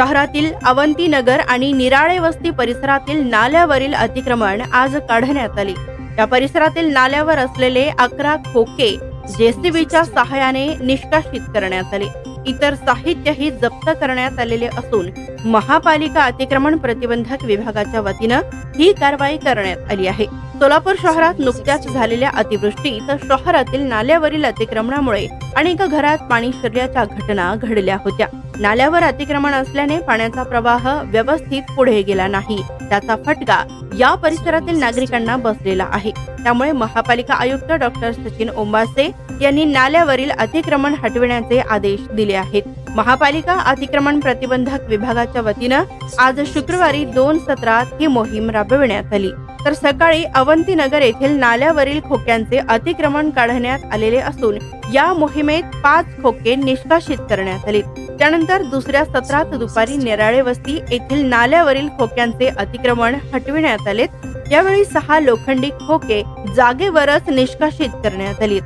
शहरातील अवंतीनगर आणि निराळे वस्ती परिसरातील नाल्यावरील अतिक्रमण आज काढण्यात आले. या परिसरातील नाल्यावर असलेले अकरा खोके जेसीबीच्या सहाय्याने निष्कासित करण्यात आले. इतर साहित्यही जप्त करण्यात आलेले असून महापालिका अतिक्रमण प्रतिबंधक विभागाच्या वतीनं ही कारवाई करण्यात आली आहे. सोलापूर शहरात नुकत्याच झालेल्या अतिवृष्टीत शहरातील नाल्यावरील अतिक्रमणामुळे अनेक घरात पाणी शिरल्याच्या घटना घडल्या होत्या. नाल्यावर अतिक्रमण असल्याने पाण्याचा प्रवाह व्यवस्थित पुढे गेला नाही. त्याचा फटका या परिसरातील नागरिकांना बसलेला आहे. त्यामुळे महापालिका आयुक्त डॉक्टर सचिन ओंबासे यांनी नाल्यावरील अतिक्रमण हटविण्याचे आदेश दिले आहेत. महापालिका अतिक्रमण प्रतिबंधक विभागाच्या वतीनं आज शुक्रवारी दोन सत्रात ही मोहीम राबविण्यात आली. तर सकाळी अवंतीनगर येथील नाल्यावरील खोक्यांचे अतिक्रमण काढण्यात आलेले असून या मोहिमेत पाच खोके निष्कासित करण्यात आले. त्यानंतर दुसऱ्या सत्रात दुपारी नेराळे वस्ती येथील नाल्यावरील खोक्यांचे अतिक्रमण हटविण्यात आले यावेळी सहा लोखंडी खोके जागेवरच निष्कासित करण्यात आली.